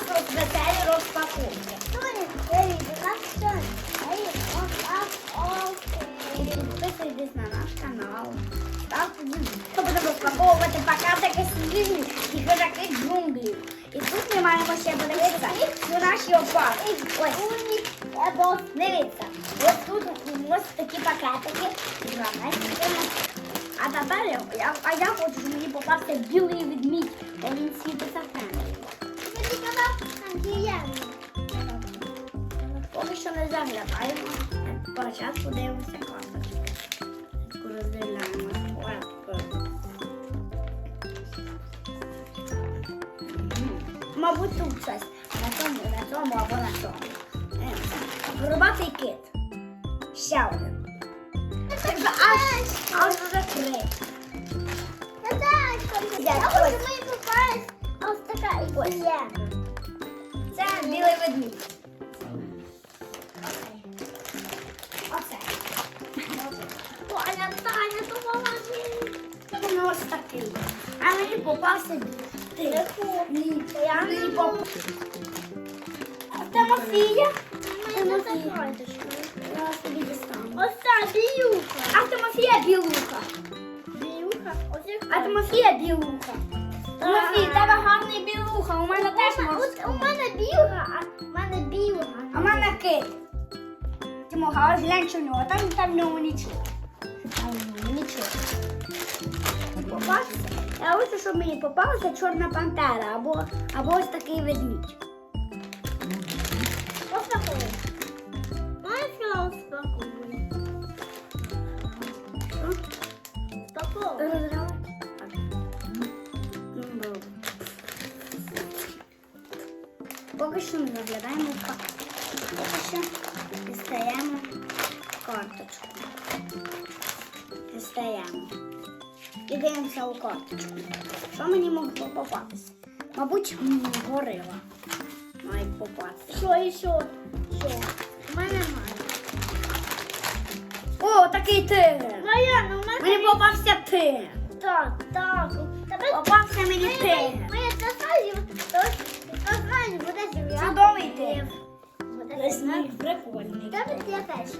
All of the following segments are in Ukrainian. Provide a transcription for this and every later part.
нас ось веселі розпаковки. І підписуйтесь на наш канал. Будемо розпаковувати пакетики сніжні і хижаки джунглів. І тут ми маємо ще подивитися на наші опаки. Ось, дивіться. Ось тут ось такі пакетики. А тепер я, а я хочу, щоб мені попався білий ведмідь, бо він світиться в темряві. Поки що не заглядаємо. Спочатку дивимося карточку. Спочатку роздивляємо. Мабуть, тут щось. На цьому, на цьому або на цьому. Е, Горбатий кит. Ще один. Це вже аж, ось такий. А мені попався ти. Я мені попався. Тимофія. Тимофія. Я собі дістану. Оса, білюха. А Тимофія білуха. Білюха. Оце А Тимофія білуха. Тимофій, тебе гарний білуха, у мене теж От у мене білга, а в мене білга. А в мене кит. Тимоха, ось глянь, що в нього. Там, там в ньому нічого. Там в ньому нічого. Попався. Я хочу, щоб мені попалася чорна пантера або, або ось такий ведмідь. Розпакуй. Розривати? Ну. Поки що ми заглядаємо в пакет. Поки що дістаємо карточку. Дістаємо. І дивимося у карточку. Що мені могло попатися? Мабуть, горила. Мають попасти. Що і що? Що? У мене має. О, такий тигр! Моя, ну мене... Мені попався тигр. Так, так. Тебе... Попався мені тигр. Моя сосадів, то, то буде зря. Чудовий тигр. Буде прикольний. Тебе я теж.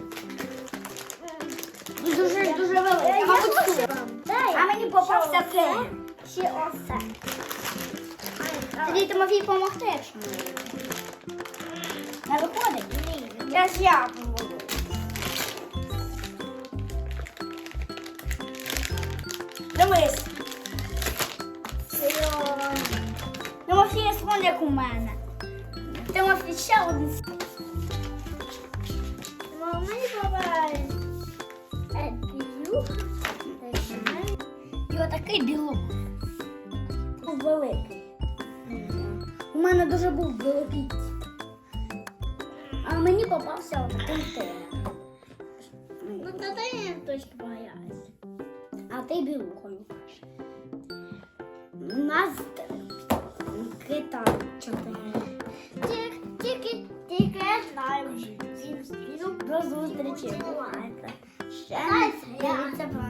Дуже дуже великий. Мабуть. Дай. А мені попався тигр. Чи оце? Тоді Тимофій помогти, якщо не вийде. Не виходить? Ні. Я ж я поможу. Дивись. Тимофій свон, як у мене. Тимофій ще один. Мама, мені І отакий білок. Був великий. У мене дуже був великий. А мені попався тигр. Ну, я точно боялась. А ти білухою кажеш. У нас кита чотири. Тільки, тільки, я знаю вже. До зустрічі. Ще не про